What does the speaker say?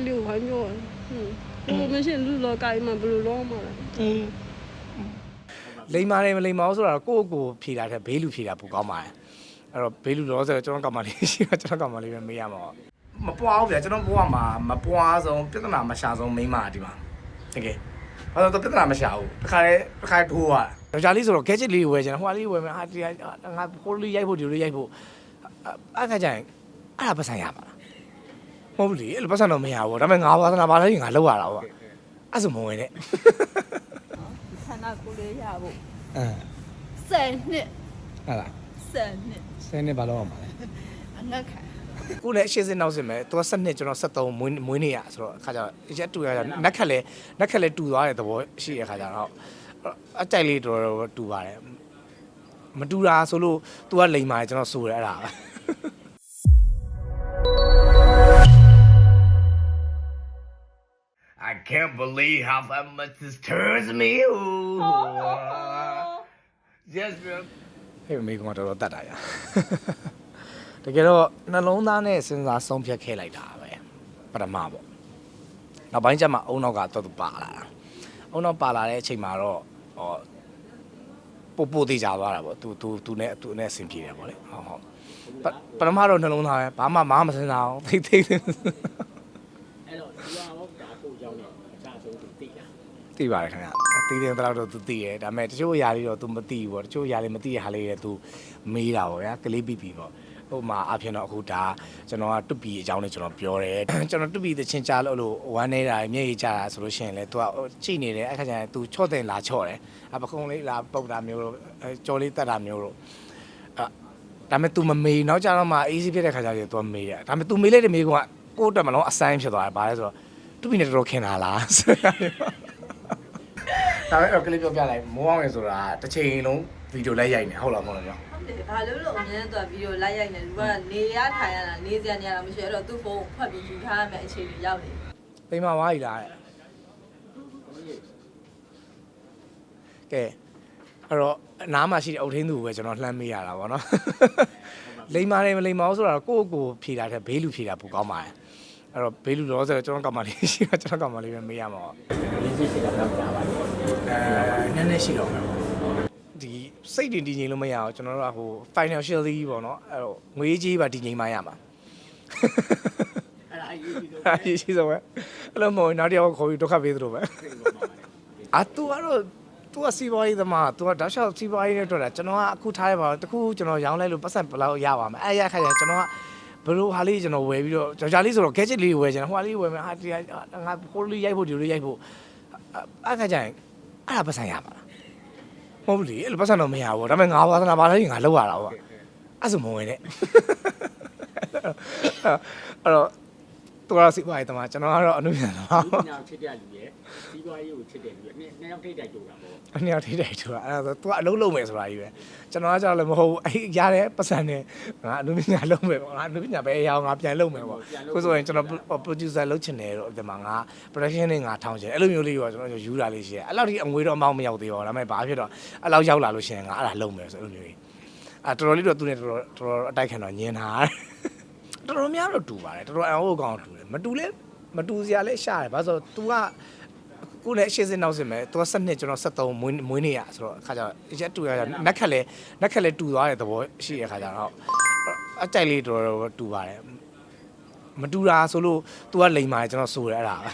လေးလေးကိုဝိုင်းပြောတယ်ဟွန်းဘယ်လိုမရှိရင်လူလောကကြီးမှာဘယ်လိုလောမှာလဲလိမ္မာတယ်မလိမ္မာဘူးဆိုတာကိုယ့်ကိုယ်ဖြေတာတဲ့ဘေးလူဖြေတာပိုကောင်းပါတယ်အဲ့တော့ဘေးလူတော့ဆိုတော့ကျွန်တော်ကမ္မလေးရှိတော့ကျွန်တော်ကမ္မလေးပဲမေးရမှာပေါ့မပွားဘူးဗျာကျွန်တော်ဘဝမှာမပွားဆုံးပြဿနာမရှာဆုံးမိန်းမဒီမှာတကယ်ဘာလို့တော့ပြဿနာမရှာဘူးတခါလေတခါထိုးอ่ะယောက်ျားလေးဆိုတော့ gadget လေးဝယ်ချင်တယ်ဟိုဟာလေးဝယ်မယ်ဟာဒီဟာငါဟိုလေးရိုက်ဖို့ဒီလိုရိုက်ဖို့အဲ့ခါကျရင်အဲ့ဒါပတ်ဆိုင်ရမှာလားမ ဟုတ်ဘူးလေအဲ့လိုပတ်ဆိုင်တော့မရဘူးဒါပေမဲ့ငါဝါသနာပါလဲငါလောက်ရတာပေါ့အဲ့ဆိုမဝင်နဲ့ခန္ဓာကိုယ်လေးရဖို့အင်းဆယ်နှစ်ဟာလားဆယ်နှစ်ဆယ်နှစ်ဘာလို့အောင်ပါလဲအငတ်ခံကိုလည်းအရှိစင်းနောက်စင်မယ်သူက7နှစ်ကျွန်တော်73မွေးမွေးနေရဆိုတော့အခါကျတော့ရက်တူရကြနက်ခက်လဲနက်ခက်လဲတူသွားတဲ့သဘောရှိတဲ့အခါကျတော့အကြိုက်လေးတော်တော်တူပါတယ်မတူတာဆိုလို့ तू ကလိန်ပါတယ်ကျွန်တော်ဆိုရအဲ့ဒါ can't believe how much this turns me ooh Yes bro ဟဲ့မေကောင်တော်တော်တတ်တာရတကယ်တော့နှလုံးသားနဲ့စဉ်းစားဆုံးဖြတ်ခဲ့လိုက်တာပဲပထမပေါ့နောက်ပိုင်းကျမှအုံနောက်ကတော်တော်ပါလာတာအုံနောက်ပါလာတဲ့အချိန်မှာတော့ဟောပို့ပို့သေးကြသွားတာပေါ့သူသူသူနဲ့သူနဲ့အဆင်ပြေတယ်ပေါ့လေဟုတ်ဟုတ်ပပထမတော့နှလုံးသားပဲဘာမှမမစဉ်းစားအောင်သိသိ သိ အဲ့တော့ဒီရောဒါကိုကြောင်းနေအစားဆုံးသူသိတာ သိပါတယ်ခင်ဗျသိတယ်တော့တော့သူသိရဲဒါပေမဲ့တချို့အရာလေးတော့ तू မသိဘူးပေါ့တချို့အရာလေးမသိတဲ့ဟာလေးတွေ तू မေးတာပေါ့ဗျာကလေးပီပီပေါ့ဟိုမှာအဖြစ်တော့အခုဒါကျွန်တော်ကတွပီအကြောင်းလေးကျွန်တော်ပြောတယ်ကျွန်တော်တွပီတချင်းကြားလို့လို့ဝမ်းနေတာမျက်ရည်ကျတာဆိုလို့ရှိရင်လေ तू ကကြည့်နေတယ်အခါကျရင် तू ချော့တယ်လာချော့တယ်အပခုံးလေးလာပုတ်တာမျိုးလို့ကြော်လေးတက်တာမျိုးလို့အဲဒါပေမဲ့ तू မမေးနောက်ကျတော့မှ easy ဖြစ်တဲ့ခါကျရင် तू မေးတယ်ဒါပေမဲ့ तू မေးလိုက်တဲ့မေးကကို ယ့်တက်မလုံးအဆိုင်ဖြစ်သွားတယ်ဗါလဲဆိုတော့တွပီနဲ့တော်တော်ခင်တာလားဆိုရမျိုးဒါပေမဲ့ကလေးပြောပြလိုက်မိုးအောင်ရဆိုတာတစ်ချိန်လုံးဗီဒီယိုလိုက်ရိုက်နေဟုတ်လားမဟုတ်လားပြောဟုတ်တယ်ဘာလို့လို့အများနဲ့သူကဗီဒီယိုလိုက်ရိုက်နေလူကနေရထိုင်ရတာနေစရာနေရတာမရှိအဲ့တော့သူ့ဖုန်းကိုဖတ်ပြီးယူထားရမယ့်အခြေအနေရောက်နေပိမဝါးကြီးလားတဲ့ကဲအဲ့တော့အနားမှာရှိတဲ့အုတ်ထင်းသူကိုပဲကျွန်တော်လှမ်းမေးရတာဗောနော်လိမ္မာတယ်မလိမ္မာဘူးဆိုတာကိုယ့်ကိုယ်ဖြေတာတဲ့ဘေးလူဖြေတာပိုကောင်းပါတယ် အဲ့တော့ဘေးလူတော့ဆိုတော့ကျွန်တော်ကမ္မလေးရှိတော့ကျွန်တော်ကမ္မလေးပဲမေးရမှာပေါ့ရင်းစစ်စစ်တာတော့ကြားပါလိမ့်မယ်အဲနည်းနည်းရှိတော့မယ်ပေါ့ဒီစိတ်တင်တည်ငြိမ်လို့မရအောင်ကျွန်တော်တို့ကဟို financially ပေါ့နော်အဲ့တော့ငွေကြေးပါတည်ငြိမ်မှရမှာအဲ့ဒါအရေးကြီးဆုံးအားရှိဆုံးပဲအဲ့လိုမဟုတ်ရင်နောက်တစ်ယောက်ခေါ်ပြီးဒုက္ခပေးသလိုပဲစိတ်ပေါ်မှာပါတယ်အာသူကတော့ तू ကစီးပွားရေးသမား तू ကတောက်လျှောက်စီးပွားရေးနဲ့တွေ့တာကျွန်တော်ကအခုထားရပါတော့တခုကျွန်တော်ရောင်းလိုက်လို့ပတ်စံဘယ်လောက်ရပါမလဲအဲ့ရခါကျကျွန်တော်က ဘယ်လိုဟာလေးကျွန်တော်ဝယ်ပြီးတော့ကြော်ကြလေးဆိုတော့ gadget လေးဝယ်ချင်တယ်ဟိုဟာလေးဝယ်မယ်ဟာဒီဟာငါဟိုလေးရိုက်ဖို့ဒီလိုရိုက်ဖို့အဲ့ခါကျရင်အဲ့ဒါပတ်စံရပါလားမဟုတ်ဘူးလေအဲ့လိုပတ်စံတော့မရဘူးဒါပေမဲ့ငါဝါသနာပါလဲငါလောက်ရတာပေါ့အဲ့ဆိုမဝင်နဲ့အဲ့တော့ သူကတော့စီးပွားရေးသမားကျွန်တော်ကတော့အနုညာသမားဒီပေါ့ညာချစ်တဲ့လူရဲ့စီးပွားရေးကိုချစ်တဲ့လူရဲ့နှစ်နှစ်ယောက်ထိတ်တိုက်ကြတာပေါ့အနှစ်ယောက်ထိတိုက်ထူတာအဲ့ဒါဆို तू ကအလုံးလုံးမယ်ဆိုတာကြီးပဲကျွန်တော်ကကြောက်လည်းမဟုတ်ဘူးအဲ့ရတဲ့ပတ်စံနဲ့ငါအနုပညာလုံးမယ်ပေါ့ငါအနုပညာပဲအရာကိုငါပြန်လုံးမယ်ပေါ့ခုဆိုရင်ကျွန်တော် producer လုပ်ချင်တယ်တော့ဒီမှာငါ production နဲ့ငါထောင်းချင်အဲ့လိုမျိုးလေးပေါ့ကျွန်တော်ယူတာလေးရှိတယ်အဲ့လောက်ထိအငွေတော့အမောင်းမရောက်သေးပါဘူးဒါပေမဲ့ဘာဖြစ်တော့အဲ့လောက်ရောက်လာလို့ရှိရင်ငါအဲ့ဒါလုံးမယ်ဆိုအဲ့လိုမျိုးကြီးအဲ့တော်တော်လေးတော့သူနဲ့တော်တော်တော်တော်အတိုက်ခံတော့ညင်တာ တော်တော်များတော့တူပါတယ်တော်တော်အံ့ဩကောင်းတူတယ်မတူလဲမတူစရာလဲရှာတယ်ဘာလို့ဆိုတော့ तू ကကိုလည်းရှေ့စင်းနောက်စင်မယ်သူက7နှစ်ကျွန်တော်73မွေးမွေးနေရဆိုတော့အခါကျတော့ရက်တူရကြနက်ခက်လဲနက်ခက်လဲတူသွားတဲ့သဘောရှိတဲ့အခါကျတော့အကြိုက်လေးတော်တော်တူပါတယ်မတူတာဆိုလို့ तू ကလိန်ပါတယ်ကျွန်တော်ဆိုရအဲ့ဒါပဲ